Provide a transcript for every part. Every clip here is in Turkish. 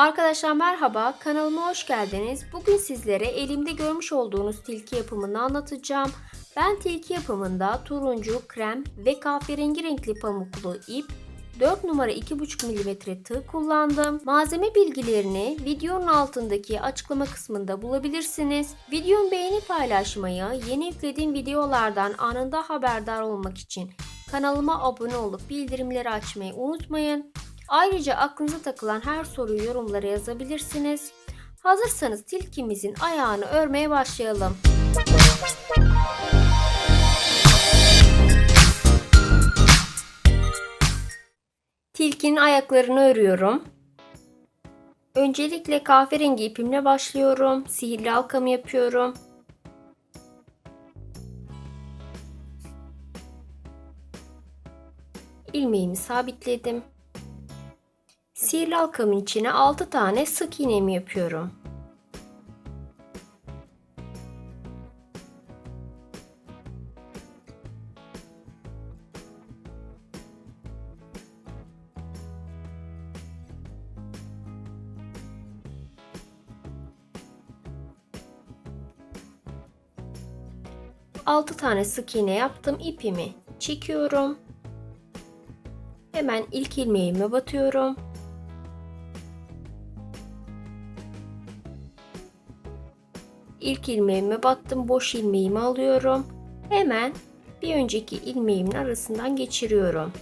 Arkadaşlar merhaba, kanalıma hoş geldiniz. Bugün sizlere elimde görmüş olduğunuz tilki yapımını anlatacağım. Ben tilki yapımında turuncu, krem ve kahverengi renkli pamuklu ip, 4 numara 2,5 mm tığ kullandım. Malzeme bilgilerini videonun altındaki açıklama kısmında bulabilirsiniz. Videomu beğeni paylaşmayı, yeni yüklediğim videolardan anında haberdar olmak için kanalıma abone olup bildirimleri açmayı unutmayın. Ayrıca aklınıza takılan her soruyu yorumlara yazabilirsiniz. Hazırsanız tilkimizin ayağını örmeye başlayalım. Tilkinin ayaklarını örüyorum. Öncelikle kahverengi ipimle başlıyorum. Sihirli halkamı yapıyorum. ilmeğimi sabitledim. Sihirli halkamın içine 6 tane sık iğnemi yapıyorum. Altı tane sık iğne yaptım. ipimi çekiyorum. Hemen ilk ilmeğime batıyorum. İlk ilmeğime battım. Boş ilmeğimi alıyorum. Hemen bir önceki ilmeğimin arasından geçiriyorum.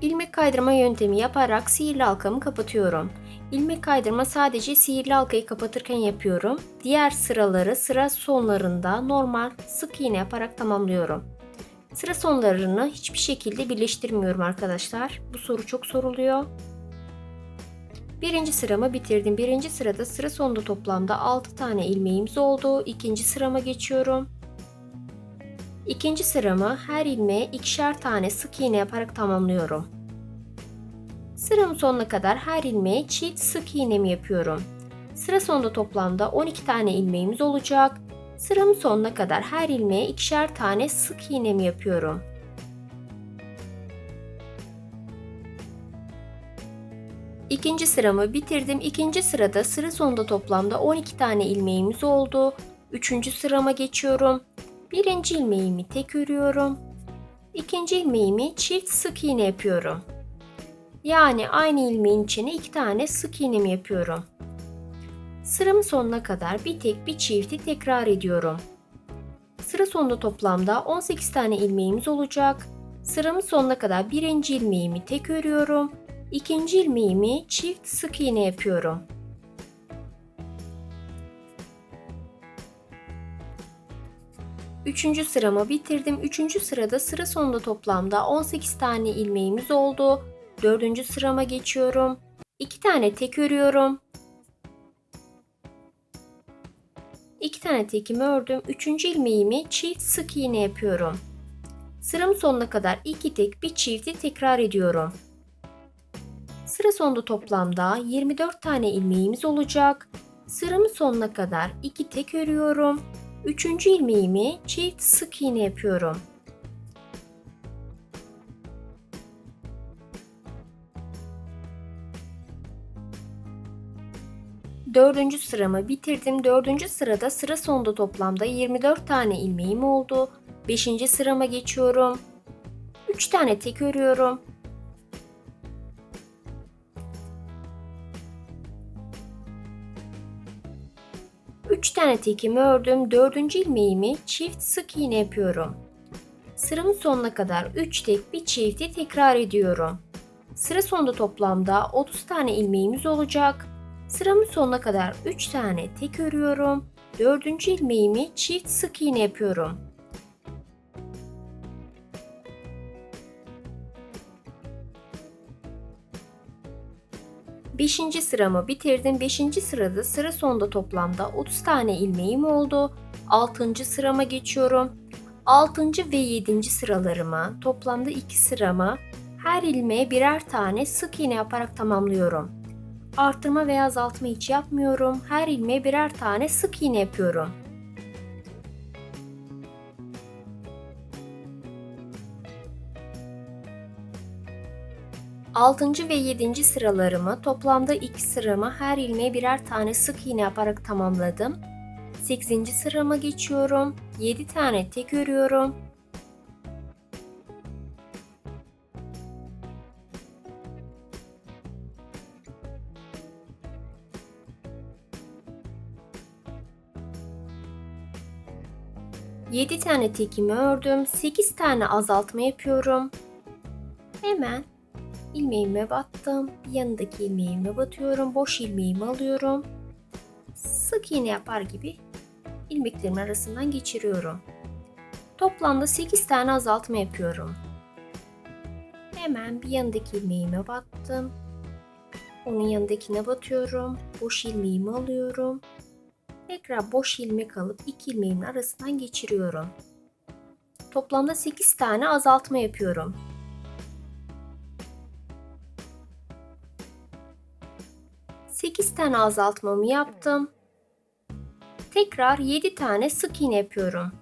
İlmek kaydırma yöntemi yaparak sihirli halkamı kapatıyorum. İlmek kaydırma sadece sihirli halkayı kapatırken yapıyorum. Diğer sıraları sıra sonlarında normal sık iğne yaparak tamamlıyorum. Sıra sonlarını hiçbir şekilde birleştirmiyorum arkadaşlar. Bu soru çok soruluyor. Birinci sıramı bitirdim. Birinci sırada sıra sonunda toplamda 6 tane ilmeğimiz oldu. İkinci sırama geçiyorum. İkinci sıramı her ilmeğe ikişer tane sık iğne yaparak tamamlıyorum. Sıramın sonuna kadar her ilmeğe çift sık iğnemi yapıyorum. Sıra sonunda toplamda 12 tane ilmeğimiz olacak. Sıramın sonuna kadar her ilmeğe ikişer tane sık iğnemi yapıyorum. İkinci sıramı bitirdim. İkinci sırada sıra sonunda toplamda 12 tane ilmeğimiz oldu. Üçüncü sırama geçiyorum. Birinci ilmeğimi tek örüyorum. İkinci ilmeğimi çift sık iğne yapıyorum. Yani aynı ilmeğin içine iki tane sık iğnemi yapıyorum. Sıramın sonuna kadar bir tek bir çifti tekrar ediyorum. Sıra sonunda toplamda 18 tane ilmeğimiz olacak. Sıramın sonuna kadar birinci ilmeğimi tek örüyorum. İkinci ilmeğimi çift sık iğne yapıyorum. Üçüncü sıramı bitirdim. Üçüncü sırada sıra sonunda toplamda 18 tane ilmeğimiz oldu. Dördüncü sırama geçiyorum. 2 tane tek örüyorum. 2 tane tekimi ördüm. Üçüncü ilmeğimi çift sık iğne yapıyorum. Sıramın sonuna kadar 2 tek bir çifti tekrar ediyorum. Sıra sonunda toplamda 24 tane ilmeğimiz olacak. Sıramın sonuna kadar 2 tek örüyorum. Üçüncü ilmeğimi çift sık iğne yapıyorum. Dördüncü sıramı bitirdim. Dördüncü sırada sıra sonunda toplamda 24 tane ilmeğim oldu. Beşinci sırama geçiyorum. 3 tane tek örüyorum. Tane tekimi ördüm. Dördüncü ilmeğimi çift sık iğne yapıyorum. Sıramın sonuna kadar 3 tek bir çifti tekrar ediyorum. Sıra sonunda toplamda 30 tane ilmeğimiz olacak. Sıramın sonuna kadar 3 tane tek örüyorum. Dördüncü ilmeğimi çift sık iğne yapıyorum. Beşinci sıramı bitirdim. Beşinci sırada sıra sonunda toplamda 30 tane ilmeğim oldu. Altıncı sırama geçiyorum. Altıncı ve yedinci sıralarımı toplamda 2 sıramı her ilmeğe birer tane sık iğne yaparak tamamlıyorum. Arttırma veya azaltma hiç yapmıyorum. Her ilmeğe birer tane sık iğne yapıyorum. 6. ve 7. sıralarımı toplamda 2 sıramı her ilmeğe birer tane sık iğne yaparak tamamladım. 8. sırama geçiyorum. 7 tane tek örüyorum. Yedi tane tekimi ördüm. 8 tane azaltma yapıyorum. Hemen ilmeğime battım. Yanındaki ilmeğime batıyorum. Boş ilmeğimi alıyorum. Sık iğne yapar gibi ilmeklerimin arasından geçiriyorum. Toplamda 8 tane azaltma yapıyorum. Hemen bir yanındaki ilmeğime battım. Onun yanındakine batıyorum. Boş ilmeğimi alıyorum. Tekrar boş ilmek alıp iki ilmeğimin arasından geçiriyorum. Toplamda 8 tane azaltma yapıyorum. Tane azaltmamı yaptım. Tekrar 7 tane sık iğne yapıyorum.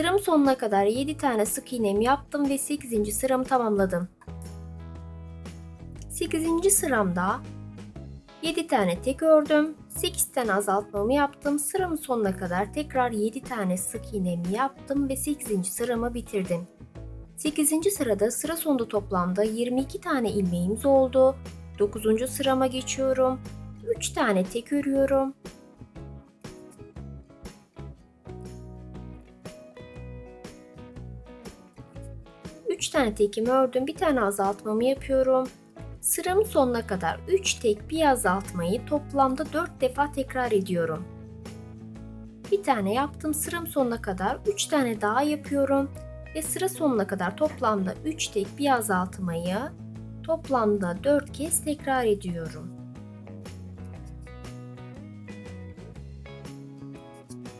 Sıram sonuna kadar 7 tane sık iğnemi yaptım ve 8. sıramı tamamladım. 8. sıramda 7 tane tek ördüm. 8 tane azaltmamı yaptım. Sıramın sonuna kadar tekrar 7 tane sık iğnemi yaptım ve 8. sıramı bitirdim. 8. sırada sıra sonunda toplamda 22 tane ilmeğimiz oldu. 9. sırama geçiyorum. 3 tane tek örüyorum. Üç tane tekimi ördüm. Bir tane azaltmamı yapıyorum. Sıramın sonuna kadar 3 tek bir azaltmayı toplamda 4 defa tekrar ediyorum. Bir tane yaptım. Sıram sonuna kadar 3 tane daha yapıyorum ve sıra sonuna kadar toplamda 3 tek bir azaltmayı toplamda 4 kez tekrar ediyorum.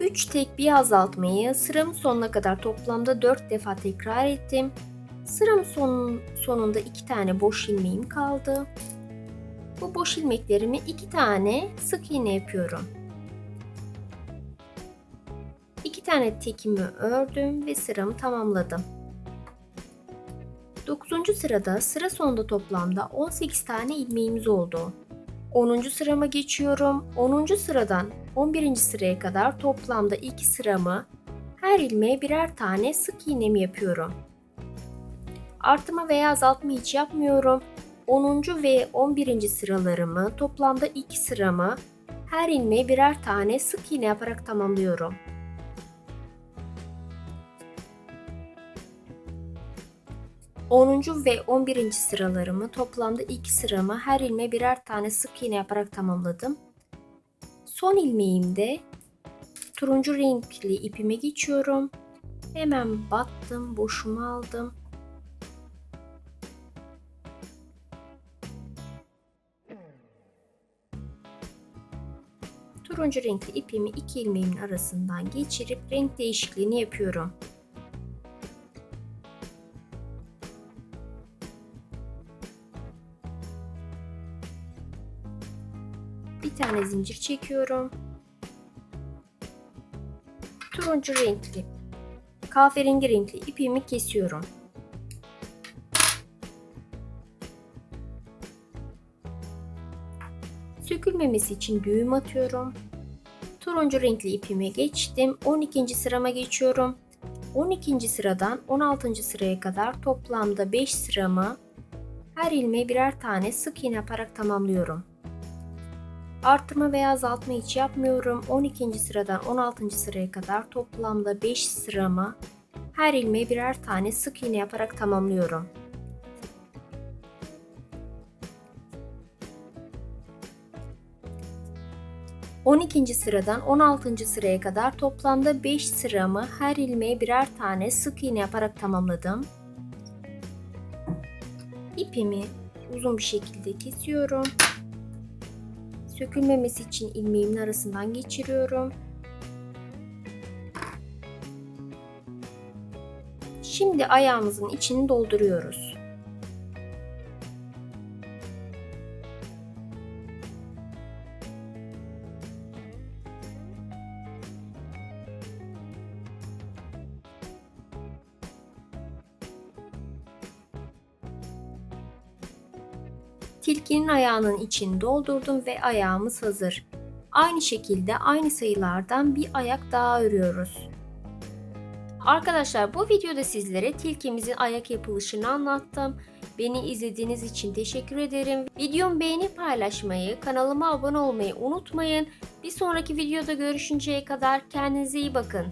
Üç tek bir azaltmayı sıramın sonuna kadar toplamda 4 defa tekrar ettim. Sıram son, sonunda iki tane boş ilmeğim kaldı. Bu boş ilmeklerimi iki tane sık iğne yapıyorum. İki tane tekimi ördüm ve sıramı tamamladım. 9. sırada sıra sonunda toplamda 18 tane ilmeğimiz oldu. 10. sırama geçiyorum. 10. sıradan 11. sıraya kadar toplamda 2 sıramı her ilmeğe birer tane sık iğnemi yapıyorum. Artırma veya azaltma hiç yapmıyorum. 10. ve 11. sıralarımı toplamda 2 sıramı her ilmeğe birer tane sık iğne yaparak tamamlıyorum. Onuncu ve 11. sıralarımı toplamda 2 sıramı her ilmeğe birer tane sık iğne yaparak tamamladım. Son ilmeğimde turuncu renkli ipime geçiyorum. Hemen battım, boşumu aldım. Turuncu renkli ipimi iki ilmeğimin arasından geçirip renk değişikliğini yapıyorum. Bir tane zincir çekiyorum. Turuncu renkli, kahverengi renkli ipimi kesiyorum. Sökülmemesi için düğüm atıyorum. Turuncu renkli ipime geçtim. 12. sırama geçiyorum. 12. sıradan 16. sıraya kadar toplamda 5 sıramı her ilmeğe birer tane sık iğne yaparak tamamlıyorum. Artırma veya azaltma hiç yapmıyorum. 12. sıradan 16. sıraya kadar toplamda 5 sıramı her ilmeğe birer tane sık iğne yaparak tamamlıyorum. 12. sıradan 16. sıraya kadar toplamda 5 sıramı her ilmeğe birer tane sık iğne yaparak tamamladım. İpimi uzun bir şekilde kesiyorum. Sökülmemesi için ilmeğimin arasından geçiriyorum. Şimdi ayağımızın içini dolduruyoruz. Tilkinin ayağının içini doldurdum ve ayağımız hazır. Aynı şekilde aynı sayılardan bir ayak daha örüyoruz. Arkadaşlar bu videoda sizlere tilkimizin ayak yapılışını anlattım. Beni izlediğiniz için teşekkür ederim. Videomu beğenip paylaşmayı, kanalıma abone olmayı unutmayın. Bir sonraki videoda görüşünceye kadar kendinize iyi bakın.